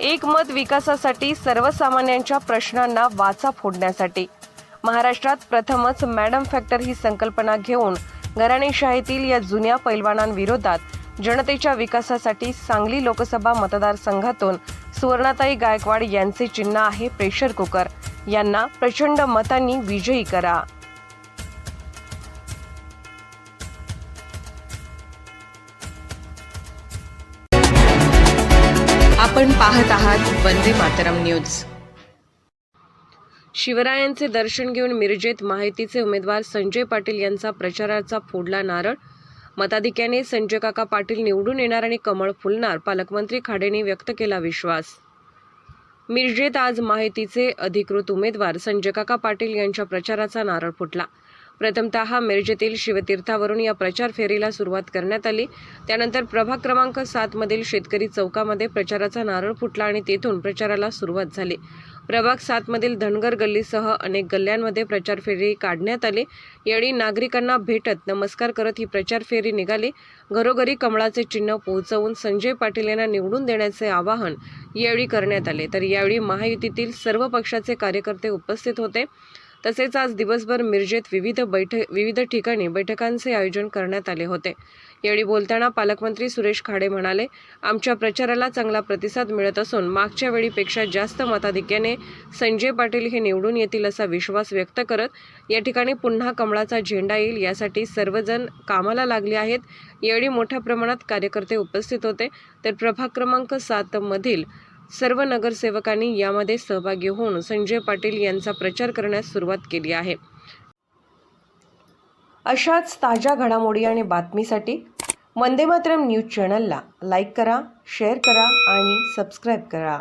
एकमत विकासासाठी सर्वसामान्यांच्या प्रश्नांना वाचा फोडण्यासाठी. महाराष्ट्रात प्रथमच मॅडम फॅक्टर ही संकल्पना घेऊन घराणेशाहीतील या जुन्या पैलवानांविरोधात जनतेच्या विकासासाठी सांगली लोकसभा मतदारसंघातून सुवर्णाताई गायकवाड यांचे चिन्ह आहे प्रेशर कुकर. यांना प्रचंड मतांनी विजयी करा. आपण पाहत आहात वंदे मातरम न्यूज. शिवरायांचे दर्शन घेऊन मिरजेत माहितीचे उमेदवार संजय पाटील यांचा प्रचाराचा फोडला नारळ. मताधिक्याने संजय काका पाटील निवडून येणार आणि कमळ फुलणार पालकमंत्री खाडेंनी व्यक्त केला विश्वास. मिरजेत आज माहितीचे अधिकृत उमेदवार संजय काका पाटील यांच्या प्रचाराचा नारळ फुटला. प्रथमतः मिरजेतील शिवतीर्थावरून या प्रचार फेरीला सुरुवात करण्यात आली. त्यानंतर प्रभाग क्रमांक सातमधील शेतकरी चौकामध्ये प्रचाराचा नारळ फुटला आणि तेथून प्रचाराला सुरुवात झाली. प्रभाग सातमधील धनगर गल्लीसह अनेक गल्ल्यांमध्ये प्रचार फेरी काढण्यात आली. यावेळी नागरिकांना भेटत नमस्कार करत ही प्रचार फेरी निघाली. घरोघरी कमळाचे चिन्ह पोहोचवून संजय पाटील यांना निवडून देण्याचे आवाहन यावेळी करण्यात आले. तर यावेळी महायुतीतील सर्व पक्षाचे कार्यकर्ते उपस्थित होते. तसेच आज दिवसभर मिरजेत विविध बैठक विविध ठिकाणी बैठकांचे आयोजन करण्यात आले होते. यावेळी बोलताना पालकमंत्री सुरेश खाडे म्हणाले आमच्या प्रचाराला चांगला प्रतिसाद मिळत असून मागच्या वेळीपेक्षा जास्त मताधिक्याने संजय पाटील हे निवडून येतील असा विश्वास व्यक्त करत या ठिकाणी पुन्हा कमळाचा झेंडा येईल यासाठी सर्वजण कामाला लागले आहेत. यावेळी मोठ्या प्रमाणात कार्यकर्ते उपस्थित होते. तर प्रभाग क्रमांक सातमधील सर्व नगरसेवकांनी यामध्ये सहभागी होऊन संजय पाटील यांचा प्रचार करण्यास सुरुवात केली आहे. अशाच ताज्या घडामोडी आणि बातमीसाठी वंदे मातरम न्यूज चॅनलला लाईक करा शेअर करा आणि सबस्क्राईब करा.